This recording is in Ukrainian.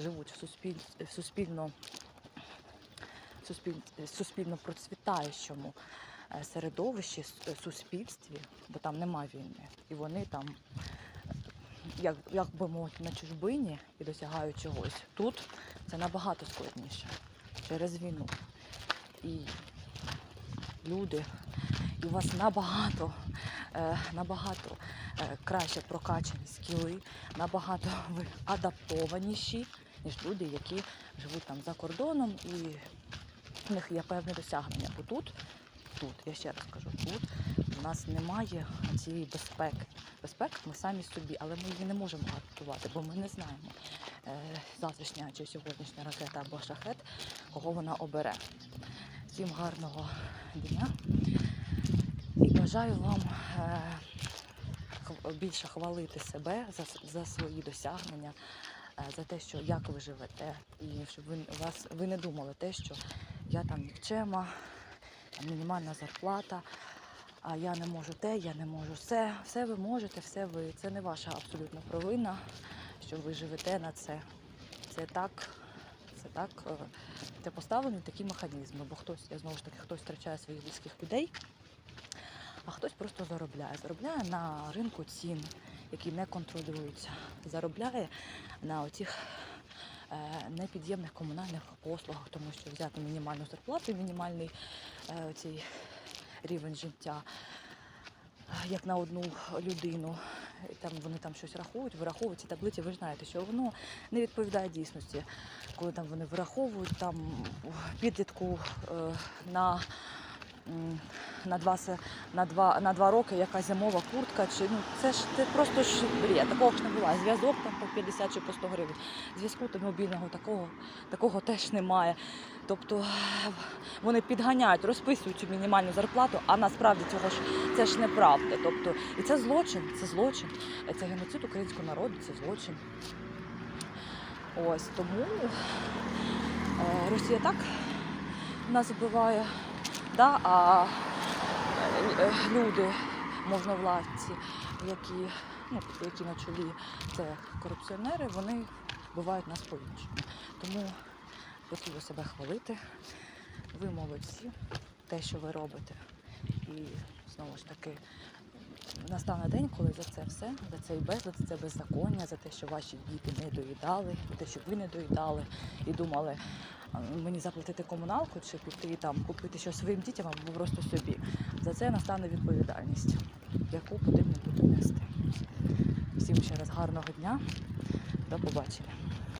живуть в, суспіль... в суспільно, суспіль... суспільно процвітаючому е, середовищі, е, суспільстві, бо там нема війни. І вони там, е, як, як би мовити, на чужбині і досягають чогось. Тут це набагато складніше через війну. І люди, і у вас набагато, набагато краще прокачані скіли, набагато ви адаптованіші, ніж люди, які живуть там за кордоном і в них є певне досягнення. Бо тут, тут, я ще раз кажу, тут у нас немає цієї безпеки. Безпека ми самі собі, але ми її не можемо гарантувати, бо ми не знаємо е, завтрашня чи сьогоднішня ракета або шахет, кого вона обере. Всім гарного дня і бажаю вам е, більше хвалити себе за, за свої досягнення, за те, що як ви живете, і щоб ви, вас, ви не думали те, що я там нікчема, мінімальна зарплата, а я не можу те, я не можу все. Все ви можете, все ви. Це не ваша абсолютно провина, що ви живете на це. Це так, це так. е, Це поставлені такі механізми, бо хтось, я знову ж таки, хтось втрачає своїх близьких людей, а хтось просто заробляє. Заробляє на ринку цін, які не контролюються. Заробляє на оцих е, непід'ємних комунальних послугах, тому що взяти мінімальну зарплату, мінімальний е, цей рівень життя, е, як на одну людину. Там вони там щось рахують, вираховують ці таблиці. Ви ж знаєте, що воно не відповідає дійсності, коли там вони вираховують там підлітку е, на, на, два, на, два, на два роки яка зимова куртка. Чи, ну, це ж це просто ж бред. Такого ж не було. Зв'язок там по 50 чи по 100 гривень. Зв'язку там мобільного такого, такого теж немає. Тобто вони підганяють, розписують цю мінімальну зарплату, а насправді цього ж це ж неправда. Тобто, і це злочин, це злочин. Це геноцид українського народу, це злочин. Ось тому е, Росія так нас вбиває, да, а е, люди, можновладці, які, ну, які на чолі це корупціонери, вони бувають нас по-іншому. Тому потрібно себе хвалити. Ви молодці, те, що ви робите. І знову ж таки, настане день, коли за це все, за цей безлад, за це беззаконня, за те, що ваші діти не доїдали, за те, що ви не доїдали і думали, мені заплатити комуналку чи піти там купити щось своїм дітям або просто собі. За це настане відповідальність, яку потрібно буде нести. Всім ще раз гарного дня. До побачення.